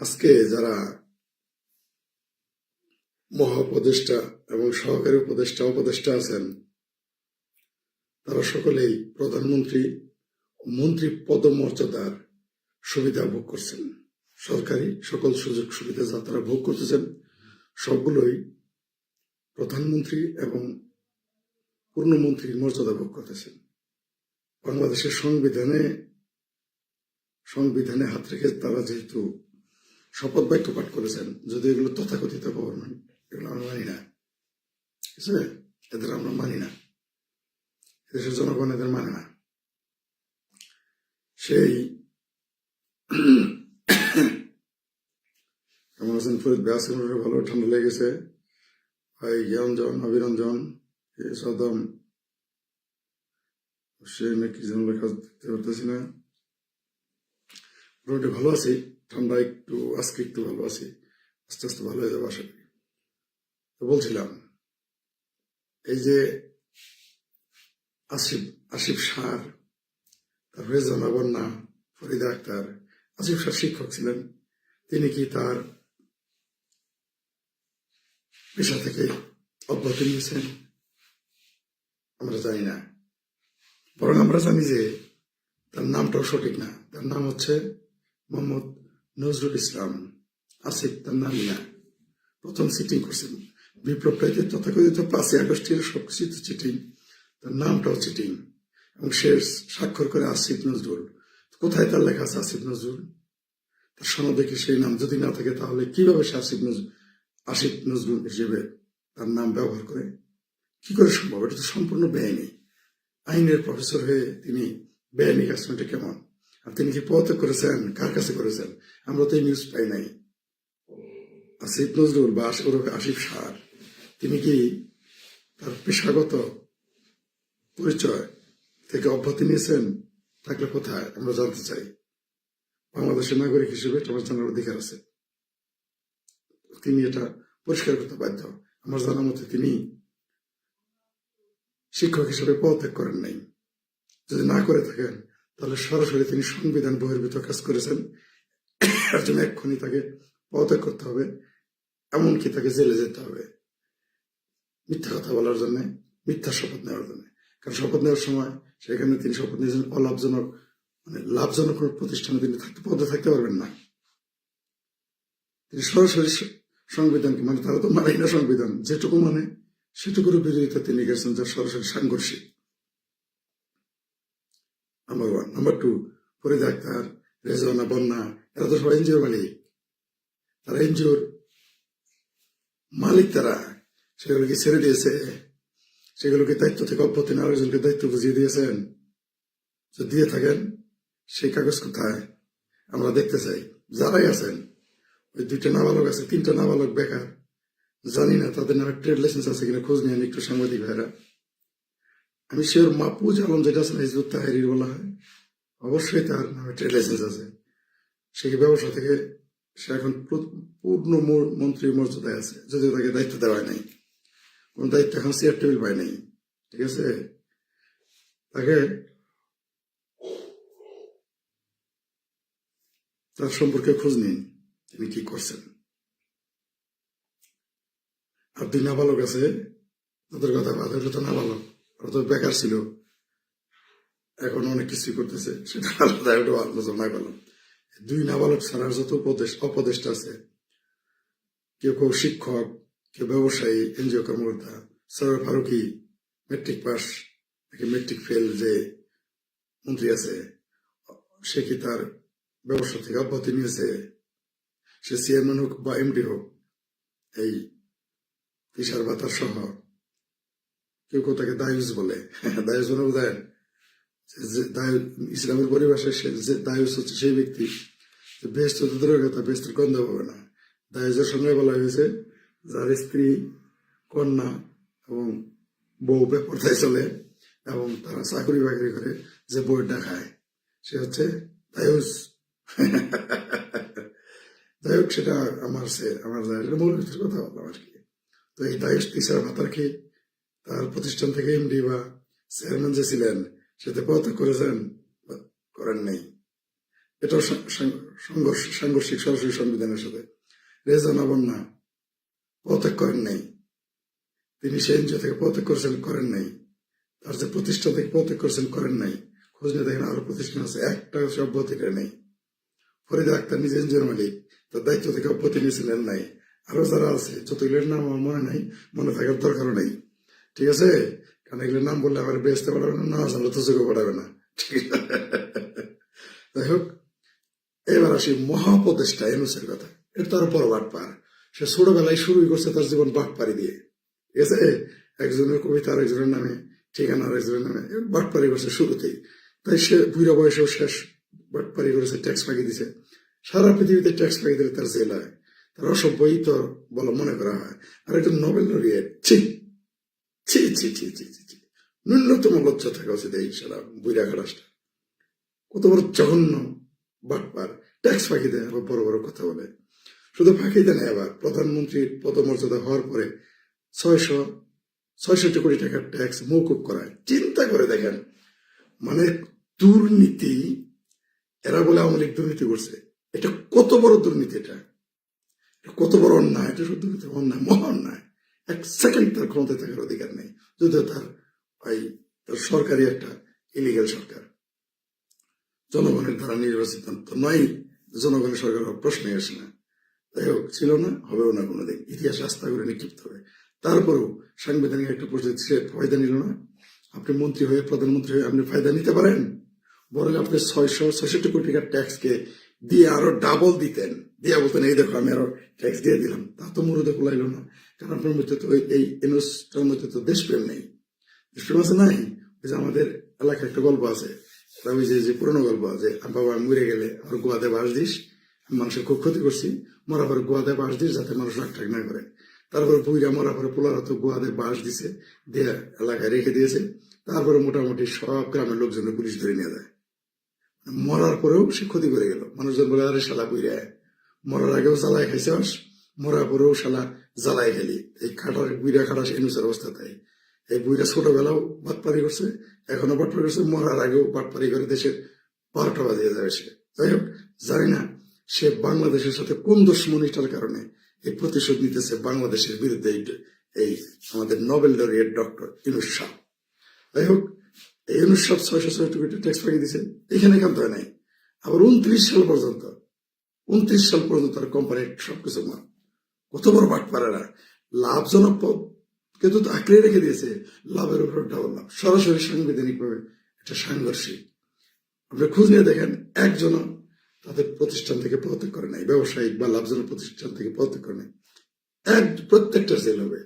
আজকে যারা মহা উপদেষ্টা এবং সহকারী উপদেষ্টা উপদেষ্টা আছেন, তারা সকলেই প্রধানমন্ত্রী মন্ত্রী পদমর্যাদার সুবিধা ভোগ করছেন। সরকারি সকল সুযোগ সুবিধা যা তারা ভোগ করতেছেন, সবগুলোই প্রধানমন্ত্রী এবং পূর্ণমন্ত্রীর মর্যাদা ভোগ করতেছেন। বাংলাদেশের সংবিধানে সংবিধানে হাত রেখে তারা যেহেতু শপথ বাক্য পাঠ করেছেন। যদি এগুলো তথাকথিত গভর্নমেন্ট এগুলো আমরা মানি না। ঠিক আছে? এদের আমরা মানি না। দেশের জনগণ এদের মানে না। সেই কেমন আছেন? ফরিদ ব্যাসের ভালো। ঠান্ডা লেগেছে। ভাই জ্ঞানজন অভিরঞ্জন সদম। সে নাকি লেখা পারতেছি না। মোটামুটি ভালো আছি। ঠান্ডা একটু, আজকে একটু ভালো আছি, আস্তে আস্তে ভালো হয়ে যাবে আশা করি। বলছিলাম, এই যে আসিফ আসিফ সার, তারপরে জানা বন্যা, ফরিদা আক্তার, আসিফ সার শিক্ষক ছিলেন, তিনি কি তার পেশা থেকে অব্যাহতি নিয়েছেন? আমরা জানি না। বরং আমরা জানি যে তার নামটাও সঠিক না। তার নাম হচ্ছে মোহাম্মদ নজরুল ইসলাম আসিফ তার নামই প্রথম সিটিং করছেন বিপ্লবটাইতে তথাকথিত পাঁচই আগস্টের সবকিছু তো চিটিং তার নামটাও চিটিং এবং সে স্বাক্ষর করে আসিফ নজরুল। কোথায় তার লেখা আছে আসিফ নজরুল? তার সনদে সেই নাম যদি না থাকে, তাহলে কীভাবে সে আসিফ নজরুল আসিফ নজরুল হিসেবে তার নাম ব্যবহার করে? কি করে সম্ভব? এটা তো সম্পূর্ণ বেআইনি। আইনের প্রফেসর হয়ে তিনি বেআইনি কাজটা কেমন? আর তিনি কি করেছেন, কার কাছে করেছেন? আমরা তো এই নিউজ পাই নাই। আসিফ নজরুল বা আসিফ সার তিনি কি তার পেশাগত পরিচয় থেকে অব্যাহতি নিয়েছেন? থাকলে কোথায়? আমরা জানতে চাই। বাংলাদেশের নাগরিক হিসেবে আমার জানার অধিকার আছে। তিনি এটা পরিষ্কার করতে বাধ্য। আমার জানা মতে তিনি শিক্ষক হিসেবে পদত্যাগ করেন নাই। যদি না করে থাকেন তাহলে সরাসরি তিনি সংবিধান বহির্ভূত কাজ করেছেন। এর জন্য এক্ষুনি তাকে পদত্যাগ করতে হবে, এমনকি তাকে জেলে যেতে হবে। মিথ্যা কথা বলার জন্য, মিথ্যা শপথ নেওয়ার জন্য। কারণ শপথ নেওয়ার সময় সেখানে তিনি শপথ নিয়েছেন, অলাভজনক মানে লাভজনক কোনো প্রতিষ্ঠানে তিনি থাকতে পদে থাকতে পারবেন না। তিনি সরাসরি সংবিধানকে মানে তারা তো মানেই না সংবিধান, যেটুকু মানে সেটুকুর বিরোধিতা তিনি গেছেন যা সরাসরি সাংঘর্ষিক। Number one number two Farid Akhtar Rezwana Bonna, এরা তো সবাই এনজিওর মালিক। তারা এনজিওর মালিক তারা। সেগুলোকে ছেড়ে দিয়েছে। সেগুলোকে দায়িত্ব থেকে অব্যাহতি নেওয়ার একজনকে দায়িত্ব বুঝিয়ে দিয়েছেন। যদি দিয়ে থাকেন, সেই কাগজ কোথায়? আমরা দেখতে চাই। যারাই আছেন, ওই দুইটা নাবালক আছে, তিনটা নাবালক বেকার। জানি না তাদের নামে ট্রেড লাইসেন্স আছে কিনা, খোঁজ নিয়ে একটু সাংবাদিক ভাইরা আমি শিওর মাহফুজ আলম যেটা আছে হিজবুত তাহেরির বলা হয়, অবশ্যই তার নামে ট্রেড লাইসেন্স আছে। সেই ব্যবসা থেকে, সে এখন পূর্ণ মন্ত্রীর মর্যাদায় আছে, যদিও তাকে দায়িত্ব দেওয়া নাই। কোন দায়িত্ব এখন চেয়ার টেবিল পায় নাই, ঠিক আছে? তাকে তার সম্পর্কে খোঁজ নিন, তিনি কি করছেন। আর দুই নাবালক আছে, তাদের কথা বাদ হলো তো নাবালক। তো বেকার ছিল। এখন অনেক কিছুই করতেছে। সেটা আলাদা একটু আলোচনা করলাম দুই নাবালক ছাড়ার যত উপদেশ অপদেষ্টা আছে, কেউ কেউ শিক্ষক, কেউ ব্যবসায়ী, এনজিও কর্মকর্তা সরর ফারুকি মেট্রিক পাস নাকি মেট্রিক ফেল যে মন্ত্রী আছে, সে কি তার ব্যবসা থেকে অব্যাহতি নিয়েছে? সে চেয়ারম্যান হোক বা এমডি হোক, এই তিসার বাতার সহ কেউ কেউ তাকে দায়ুস বলে। দায়ুস মানে বোঝেন ইসলামের পরিভাষায় সে দায়ুস হচ্ছে সেই ব্যক্তি বেস্ট তো দূরের কথা বেস্টের গন্ধ পাবে না। দায়ুসের সঙ্গে বলা হয়েছে, যার স্ত্রী, কন্যা এবং বউ বেপরদায় চলে এবং তারা চাকরি বাকরি করে যে বইটা খায়। সে হচ্ছে দায়ুস। যাই হোক, সেটা আমার সে, আমার এটা মূল ভিতরে কথা বললাম আর কি? তো এই দায়ুস তিসার ভাতার কি? তার প্রতিষ্ঠান থেকে এমডি বা চেয়ারম্যান যে ছিলেন সেটা পদত্যাগ করেছেন করেন নাই। এটাও সংঘর্ষ, সাংঘর্ষিক সরাসরি সংবিধানের সাথে। রেজানা না, পদত্যাগ করেন নাই। তিনি সেই এনজিও থেকে পদত্যাগ করেছেন, করেন নাই। তার যে প্রতিষ্ঠান থেকে পদত্যাগ করেছেন, করেন নাই। খোঁজ নিয়ে দেখেন আরও প্রতিষ্ঠান আছে, একটা সে নাই। ফরিদা আক্তার নিজে এনজিওর মালিক, তার দায়িত্ব থেকে অব্যাহতি নিয়েছিলেন নাই। আরও যারা আছে, যতগুলোর নাম আমার মনে নাই, মনে থাকার দরকারও নাই। ঠিক আছে? কারণ এগুলোর নাম বললে আমার বেসতে পারবে না না জানলে তো চোখে পড়াবে না। ঠিক যাই হোক, এবার আসি মহাপদেষ্টা এনুসের কথা। এটা তার বড় বাট পার। সে ছোটবেলায় শুরুই করছে তার জীবন বাট পারি দিয়ে। ঠিক আছে? একজনের কবিতা আরেকজনের নামে, ঠিকানা আরেকজনের নামে বাট পারি করছে শুরুতেই। তাই সে বুড়া বয়সেও শেষ, বাট পারি করেছে, ট্যাক্স ফাঁকি দিছে। সারা পৃথিবীতে ট্যাক্স ফাঁকি দিলে তার জেল হয়। তার অসভ্যই তো বলে মনে করা হয়। আর একজন নোবেল লরিয়েট ছি! ছি ছি ছি ছি ছি ছি। ন্যূনতম লজ্জা থাকা উচিত এই সারা বুড়া খারাসটা কত বড় জঘন্য বাটপার। ট্যাক্স ফাঁকি দেয়, আবার বড় বড় কথা বলে। শুধু ফাঁকি দেয় না আবার প্রধানমন্ত্রীর পদমর্যাদা হওয়ার পরে ছয়শো, ছয়ষট্টি কোটি টাকার ট্যাক্স মৌকুব করায়। চিন্তা করে দেখেন মানে দুর্নীতি, এরা বলে আওয়ামী লীগ দুর্নীতি করছে। এটা কত বড় দুর্নীতি এটা? কত বড় অন্যায়? এটা শুধু অন্যায় মহা অন্যায় এক সেকেন্ড তার ক্ষমতায় থাকার অধিকার নেই, যদিও তার ওই তার সরকারি একটা ইলিগাল সরকার। জনগণের দ্বারা নির্বাচিত তো নয়, জনগণের সরকার প্রশ্নই আসে না। যাই হোক, ছিল না, হবেও না কোনোদিন। ইতিহাস আস্থা করে নিক্ষিপ্ত হবে তারপরেও সাংবিধানিক একটা প্রশ্ন সে ফায়দা নিল না। আপনি মন্ত্রী হয়ে, প্রধানমন্ত্রী হয়ে আপনি ফায়দা নিতে পারেন? বরং আপনি ছয়শো ছয়ষট্টি কোটি টাকার ট্যাক্সকে দিয়ে আরও ডাবল দিতেন। দিয়ে বলতেন, এই দেখো, আমি আরও ট্যাক্স দিয়ে দিলাম। তা তো মুরুদে কুলাইল না। কারণ আপনার তো এই এনএসটার মধ্যে তো দেশপ্রেম নেই। দেশপ্রেম আছে নাই? ওই যে আমাদের এলাকায় একটা গল্প আছে। ওই যে যে পুরনো গল্প আছে বাবা, মরে গেলে আর গোয়াতে বাস দিস। মানুষের খুব ক্ষতি করছি। মরার পরে গোয়াতে বাস দিস যাতে মানুষ রাগ টাক না করে। তারপরে বুইরা মরার পরে পোলার তো গোয়াতে বাস দিছে, দিয়ে এলাকায় রেখে দিয়েছে। তারপরে মোটামুটি সব গ্রামের লোকজন পুলিশ ধরে নিয়ে যায়। মরার পরেও সে ক্ষতি করে গেল। মানুষজন বলে, আরে শালা বুইরা মরার আগেও জ্বালায় খাইছস মরার পরেও শালা জ্বালায় খেলি এই খাটার বুইরা খাটাস এনুসার অবস্থা তাই। এই বুইরা ছোটবেলাও বাটপারি করছে, এখনও বাটপারি করছে, মরার আগেও বাটপারি করে দেশের বারোটা বাজিয়ে যাবে সে যাই হোক, জানি না সে বাংলাদেশের সাথে কোন দুশ্মনীটার কারণে এই প্রতিশোধ নিতেছে বাংলাদেশের বিরুদ্ধে এই- আমাদের Nobel laureate doctor Yunus Shah যাই হোক, এই ইউনুস সাহেব ছয়শো ছয়শো কোটি ট্যাক্স পাঠিয়ে দিয়েছেন এখানে কান্ত হয় নাই। আবার উনত্রিশ সাল পর্যন্ত, উনত্রিশ সাল পর্যন্ত তার কোম্পানির সবকিছু মাল কত বড় বাট পারেরা লাভজনক পদ কিন্তু আঁকড়ে রেখে দিয়েছে। লাভের উপর ডাবল লাভ। সরাসরি সাংবিধানিক ভাবে এটা সাংঘর্ষিক। আপনি খোঁজ নিয়ে দেখেন, একজনও তাদের প্রতিষ্ঠান থেকে পদত্যাগ করে নাই। ব্যবসায়িক বা লাভজনক প্রতিষ্ঠান থেকে পদত্যাগ করে নাই। এক, প্রত্যেকটা জেল হবে।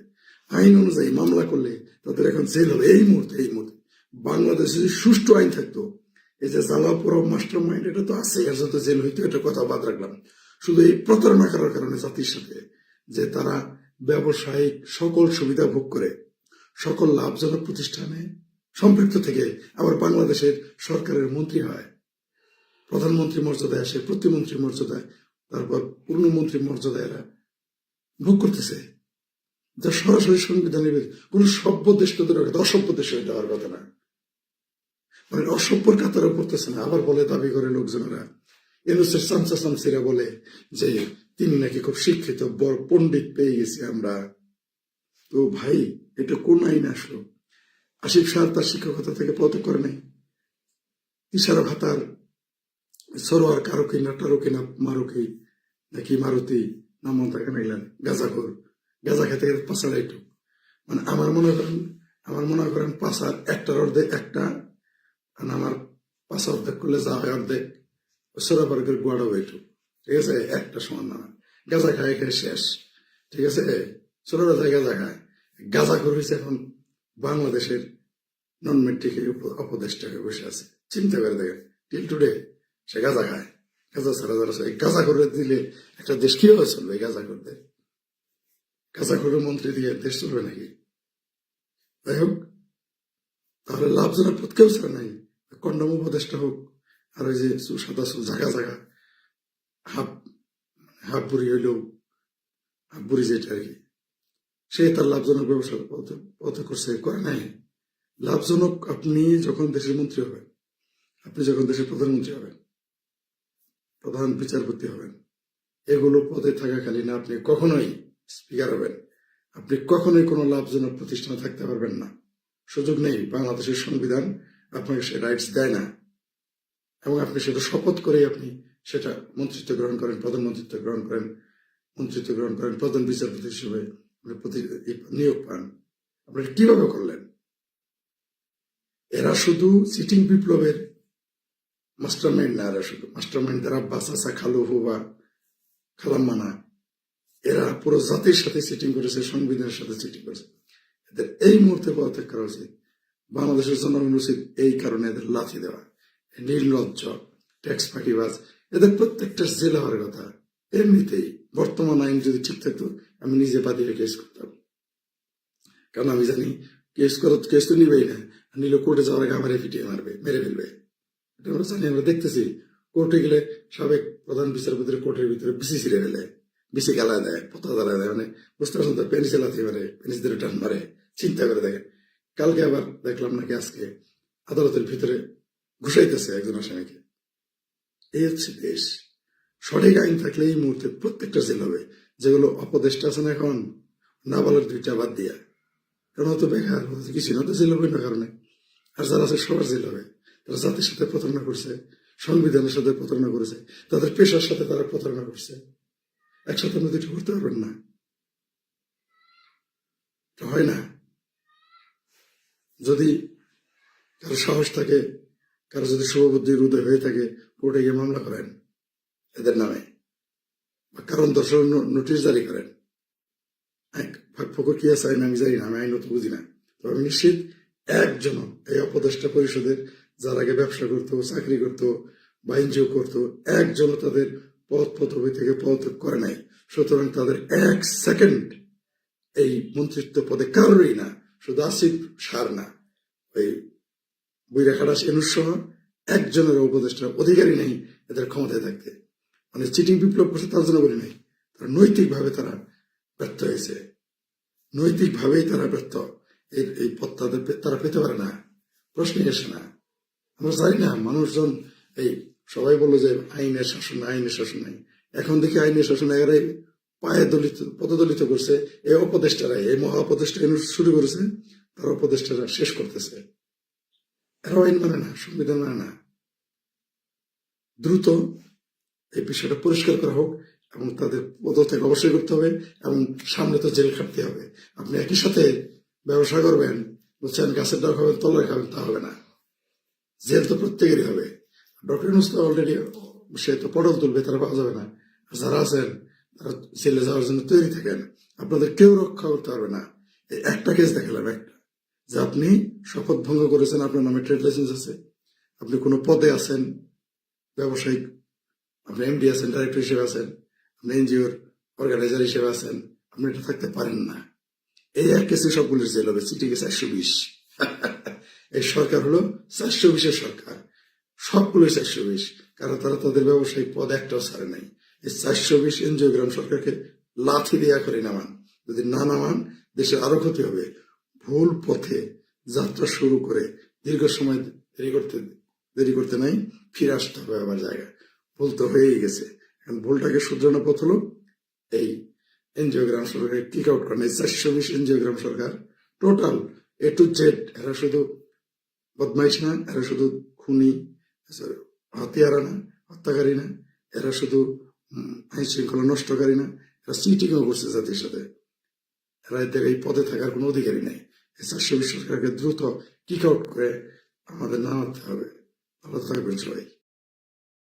আইন অনুযায়ী মামলা করলে তাদের এখন জেল হবে। এই মুহূর্তে এই মুহূর্তে। বাংলাদেশে যদি সুষ্ঠু আইন থাকতো, এই যে জ্বালাপুর মাস্টার মাইন্ড এটা তো আছে এর সাথে জেল হইতো, এটা কথা বাদ রাখলাম। শুধু এই প্রতারণা করার কারণে জাতির সাথে যে তারা ব্যবসায়িক সকল সুবিধা ভোগ করে সকল লাভজনক প্রতিষ্ঠানে সম্পৃক্ত থেকে আবার বাংলাদেশের সরকারের মন্ত্রী হয়। প্রধানমন্ত্রী মর্যাদায় আসে প্রতিমন্ত্রী মর্যাদায় তারপর পূর্ণমন্ত্রী মর্যাদায় এরা ভোগ করতেছে। যা সরাসরি সংবিধানের কোন সভ্য দেশ তো কথা, অসভ্য দেশ এটা হওয়ার কথা না। মানে অসভ্যর কাতারে পড়তেছে না আবার বলে দাবি করে লোকজনেরা। এনুসের সামসা সামসিরা বলে যে তিনি নাকি খুব শিক্ষিত, বড় পণ্ডিত পেয়ে গেছি আমরা। তো ভাই, এটা কোন আইন আসলো? আশিক সাহ তার শিক্ষকতা থেকে পদত্যাগ করে নাই। ইশারা ভাতার সরোয়ার কারও কিনা টারো কিনা মারুকি নাকি মারুতি নাম তাকে নাইলেন গাজাখোর গাজা খেতে খেতে পাঁচার একটু মানে আমার মনে করেন, আমার মনে করেন পাঁচার একটার অর্ধেক একটা, আর আমার পাঁচা অর্ধেক করলে যা হয় অর্ধেক। সোরা পার্কের গোয়াড়ো একটু ঠিক আছে? একটা সমান না। গাঁজা খায়, খেয়ে শেষ। ঠিক আছে? ছোট যায় গাজা খায়। গাজা করে হয়েছে এখন বাংলাদেশের নন মেট্রিক অপদেষ্টা হয়ে বসে আছে। চিন্তা করে দেখেন টিল টুডে সে গাজা খায়। গাঁজা ছাড়া যারা গাজা করে দিলে একটা দেশ কীভাবে চলবে গাজা করতে গাঁজা করে মন্ত্রী দিয়ে দেশ চলবে নাকি? যাই হোক, তাহলে লাভজনক পথ কেউ ছাড়া নাই। কন্ডম উপদেষ্টা হোক, আর ওই যে চুল সাদা চুল জাগা জাগা হাফ হাফ বুড়ি হইলেও হাফ বুড়ি যেটা আর কি। সে তার লাভজনক ব্যবসা পথ- পথে করছে, করে নাই। লাভজনক আপনি যখন দেশের মন্ত্রী হবেন, আপনি যখন দেশের প্রধানমন্ত্রী হবেন, প্রধান বিচারপতি হবেন, এগুলো পদে থাকাকালীন আপনি কখনোই স্পিকার হবেন। আপনি কখনোই কোনো লাভজনক প্রতিষ্ঠানে থাকতে পারবেন না। সুযোগ নেই, বাংলাদেশের সংবিধান আপনাকে সে রাইটস দেয় না। এবং আপনি সেটা শপথ করেই আপনি সেটা মন্ত্রিত্ব গ্রহণ করেন প্রধানমন্ত্রিত্ব গ্রহণ করেন, মন্ত্রিত্ব গ্রহণ করেন, প্রধান বিচারপতি হিসেবে নিয়োগ পান। আপনারা কীভাবে করলেন? এরা শুধু সিটিং বিপ্লবের মাস্টার মাইন্ড না, এরা শুধু মাস্টার মাইন্ড যারা আব্বাস আসা খালু হুবা খালাম্মানা এরা পুরো জাতির সাথে সিটিং করেছে, সংবিধানের সাথে সিটিং করেছে। এদের এই মুহূর্তে পদত্যাগ করা উচিত বাংলাদেশের জনগণ উচিত এই কারণে এদের লাথি দেওয়া। নির্লজ্জ ট্যাক্স ফাঁকিবাজ এদের প্রত্যেকটা জেলে হওয়ার কথা। এমনিতেই বর্তমান আইন যদি ঠিক থাকতো, আমি নিজে বাদিয়ে কেস করতাম। কারণ আমি জানি কেস করো কেস তো নিবেই না। নিলে কোর্টে যাওয়ার আগে আমার পিটিয়ে মারবে, মেরে ফেলবে। আমরা জানি, আমরা দেখতেছি। কোর্টে গেলে সাবেক প্রধান বিচারপতির কোর্টের ভিতরে বিসি ছিঁড়ে ফেলে। বিসি গালায় দেয় পতা জ্বালায় দেয় মানে বুঝতে পারছেন তো পেনিস লাথি মারে পেনিস ধরে টান মারে, চিন্তা করে দেখেন কালকে আবার দেখলাম নাকি আজকে আদালতের ভিতরে ঘুষাইতেছে একজন আসামিকে। এই দেশ সঠিক আইন থাকলে এই মুহূর্তে প্রত্যেকটা জেল হবে যেগুলো অপদেষ্টা আছে না এখন না বলার দুইটা বাদ দিয়া। কারণ অত বেকার কিছু না তো জেল হবে না কারণে আর যারা আছে সবার জেল হবে তারা জাতির সাথে প্রতারণা করছে, সংবিধানের সাথে প্রতারণা করেছে, তাদের পেশার সাথে তারা প্রতারণা করছে। একসাথে আমরা দুটো করতে পারবেন না। হয় না। যদি কারও সাহস থাকে কারও যদি শুভবুদ্ধির উদয় হয়ে থাকে কোর্টে গিয়ে মামলা করেন এদের নামে বা কারণ দর্শন নোটিশ জারি করেন। কি আছে আইন আমি জানি না, আমি আইন তো বুঝি না। তবে আমি নিশ্চিত একজন এই অপদেষ্টা পরিষদের যার আগে ব্যবসা করতো, চাকরি করতো, বা এনজিও করতো, একজনও তাদের পদ পদবি থেকে পদত্যাগ করে নাই। সুতরাং তাদের এক সেকেন্ড এই মন্ত্রিত্ব পদে কারোরই না, শুধু আসিফ সার না, ওই বইরা খাটাস এনুস সহ একজনের উপদেষ্টা অধিকারী নেই এদের ক্ষমতায় থাকতে। মানে চিটিং বিপ্লব করছে তার জন্য বলি নাই। তারা নৈতিকভাবে তারা ব্যর্থ হয়েছে। নৈতিকভাবেই তারা ব্যর্থ। এই এই পদ তাদের তারা পেতে পারে না। প্রশ্নই আসে না। আমরা জানি না, মানুষজন এই সবাই বলল যে আইনের শাসন আইনের শাসন নাই। এখন দেখি আইনের শাসন এগারাই পায়ে দলিত, পদদলিত করছে। এই উপদেষ্টারাই, এই মহা উপদেষ্টা শুরু করেছে, তার উপদেষ্টারা শেষ করতেছে। এরাও আইন মানে না, সংবিধান মানে না। দ্রুত এই বিষয়টা পরিষ্কার করা হোক এবং তাদের পদত্যাগ অবশ্যই করতে হবে এবং সামনে তো জেল খাটতে হবে। আপনি একই সাথে ব্যবসা করবেন বুঝছেন গাছের ডাল খাবেন তলায় খাবেন, তা হবে না। জেল তো প্রত্যেকেরই হবে। ডক্টর তো অলরেডি সে তো পটল তুলবে, তারা পাওয়া যাবে না। আর যারা আছেন, তারা জেলে যাওয়ার জন্য তৈরি থাকেন। আপনাদের কেউ রক্ষা করতে পারবে না। একটা কেস দেখালাম একটা যে আপনি শপথ ভঙ্গ করেছেন, আপনার নামে ট্রেড লাইসেন্স আছে, আপনি কোনো পদে আছেন, ব্যবসায়িক, আপনি এমডি আছেন ডাইরেক্টর হিসেবে আছেন, আপনি এনজিওর অর্গানাইজার হিসেবে আছেন, আপনি এটা থাকতে পারেন না। এই এক কেসে সবগুলোর জেল হবে, সিটি কেস একশো বিশ। এই সরকার হলো চারশো বিশের সরকার। সবগুলো চারশো বিশ। কারণ তারা তাদের ব্যবসায়িক পদ একটাও ছাড়ে নাই। এই চারশো বিশ এনজিওগ্রাম সরকারকে লাথি দেয়া করে নামান যদি না নামান দেশের আরও ক্ষতি হবে। ভুল পথে যাত্রা শুরু করে দীর্ঘ সময় দেরি করতে দেরি করতে নাই, ফিরে আসতে হবে আবার জায়গায়। ভুল তো হয়েই গেছে। এখন ভুলটাকে শুধরানোর পথ হলো এই। এনজিওগ্রাম সরকার কিক আউট করেন নেই। চারশো বিশ এনজিওগ্রাম সরকার। টোটাল এ টু জেড এরা শুধু বদমাইশ না, এরা শুধু খুনি হাতিয়ারা না, হত্যাকারী না, এরা শুধু আইন শৃঙ্খলা নষ্টকারী না, এরা চিটিংও করছে জাতির সাথে। এরা এই পদে থাকার কোনো অধিকারী নেই। সরকারকে দ্রুত কিক করে আমাদের নামাতে হবে। ভালো থাকবেন সবাই।